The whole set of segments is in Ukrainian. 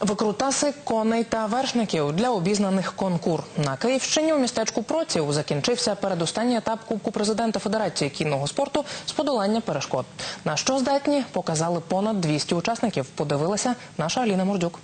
Викрутаси коней та вершників для обізнаних конкур на Київщині у містечку Проців закінчився передостанній етап Кубку президента Федерації кінного спорту з подолання перешкод. На що здатні показали понад 200 учасників. Подивилася наша Аліна Мордюк.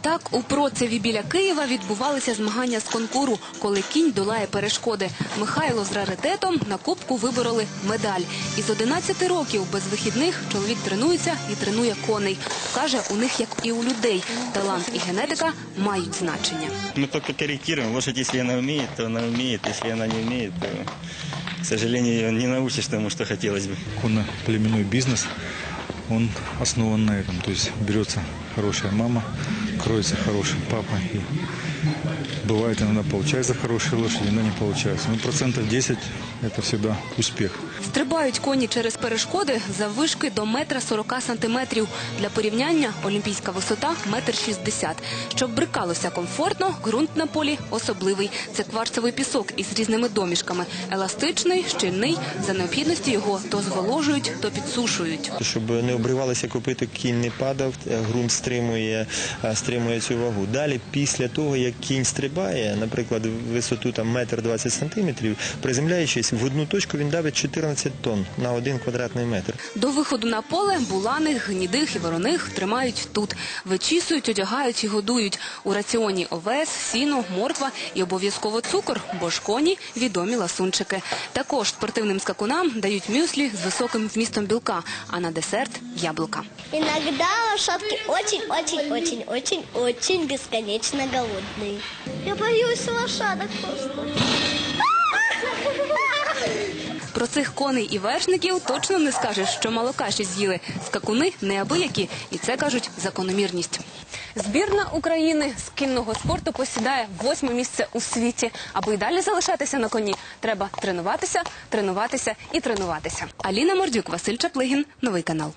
Так, у Процеві біля Києва відбувалися змагання з конкуру, коли кінь долає перешкоди. Михайло з раритетом на кубку вибороли медаль. Із 11 років без вихідних чоловік тренується і тренує коней. Каже, у них, як і у людей, талант і генетика мають значення. Мы только корректируем. Лошадь, если она умеет, то она умеет. Если она не умеет, то, к сожалению, ее не научишь тому, что хотелось бы. конно-племенной бизнес, он основан на этом. То есть берется хорошая мама, кроется хороший папа. И бывает иногда получается хорошие лошади, но не получается. Но процентов 10 это всегда успех. Стрибають коні через перешкоди заввишки до метра 40 сантиметрів. Для порівняння олімпійська висота метр 60. Щоб брикалося комфортно, ґрунт на полі особливий. Це кварцевий пісок із різними домішками. Еластичний, щільний. За необхідності його то зголожують, то підсушують. щоб не обривалися копити, кінь не падав, е, ґрунт стримує, е, стримує цю вагу. Далі, після того, як кінь стрибає, наприклад, висоту там метр 20 сантиметрів, приземляючись в одну точку, він давить 14 тонн на один квадратний метр. До виходу на поле буланих, гнідих і вороних тримають тут. Вичісують, одягають і годують. У раціоні овес, сіно, морква і обов'язково цукор, бо ж коні – відомі ласунчики. Також спортивним скакунам дають мюслі з високим вмістом білка, а на десерт – яблука. Иногда лошадки очень-очень-очень-очень бесконечно голодные. Я боюсь лошадок просто. Про цих коней і вершників точно не скажеш, що мало каші з'їли. Скакуни неабиякі, і це кажуть закономірність. Збірна України з кінного спорту посідає восьме місце у світі. Аби й далі залишатися на коні, треба тренуватися, тренуватися і тренуватися. Аліна Мордюк, Василь Чаплигін, новий канал.